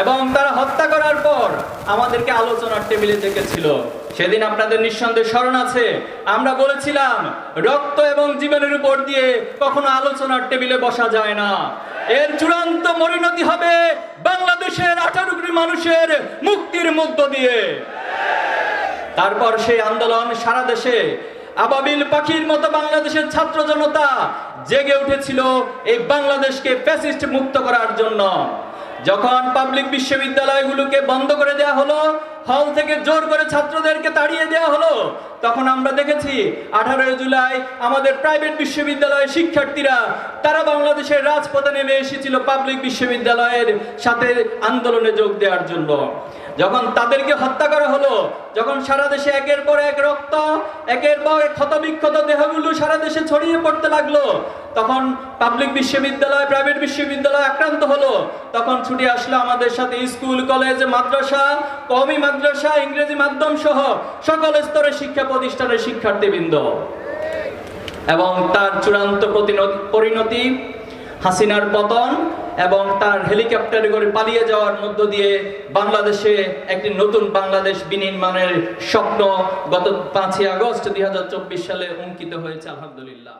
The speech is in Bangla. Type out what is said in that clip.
এবং তারা হত্যা করার পর আমাদেরকে আলোচনার টেবিলে ডেকেছিল। সেদিন আপনাদের নিঃসন্দেহে স্মরণ আছে, আমরা বলেছিলাম, রক্ত এবং জীবনের উপর দিয়ে কখনো আলোচনার টেবিলে বসা যায় না। এর চূড়ান্ত পরিণতি হবে বাংলাদেশের আঠারো কোটি মানুষের মুক্তির মধ্য দিয়ে। তারপর সেই আন্দোলন সারা দেশে আবাবিল পাখির মতো বাংলাদেশের ছাত্র জনতা জেগে উঠেছিল এই বাংলাদেশকে ফ্যাসিস্ট মুক্ত করার জন্য। যখন পাবলিক বিশ্ববিদ্যালয়গুলোকে বন্ধ করে দেওয়া হলো হল থেকে জোর করে ছাত্রদেরকে তাড়িয়ে দেওয়া হলো তখন আমরা দেখেছি আঠারোই জুলাই আমাদের প্রাইভেট বিশ্ববিদ্যালয়ের শিক্ষার্থীরা, তারা বাংলাদেশের রাজপথে নেমে এসেছিল পাবলিক বিশ্ববিদ্যালয়ের সাথে আন্দোলনে যোগ দেওয়ার জন্য। যখন তাদেরকে হত্যা করা হলো, যখন সারা দেশে একের পর এক রক্ত, একের পর এক ক্ষতবিক্ষত দেহগুলো সারা দেশে ছড়িয়ে পড়তে লাগল, তখন পাবলিক বিশ্ববিদ্যালয় প্রাইভেট বিশ্ববিদ্যালয় আক্রান্ত হলো। তখন ছুটি আসলো আমাদের সাথে স্কুল, কলেজ, মাদ্রাসা কমি মাদ্রাসা, ইংরেজি মাধ্যম সহ সকল স্তরের শিক্ষা প্রতিষ্ঠানের শিক্ষার্থীবৃন্দ। এবং তার চূড়ান্ত পরিণতি হাসিনার পতন এবং তার হেলিকপ্টারে করে পালিয়ে যাওয়ার মধ্য দিয়ে বাংলাদেশে একটি নতুন বাংলাদেশ বিনির্মাণের স্বপ্ন গত পাঁচই আগস্ট দুই হাজার চব্বিশ সালে অঙ্কিত হয়েছে, আলহামদুলিল্লাহ।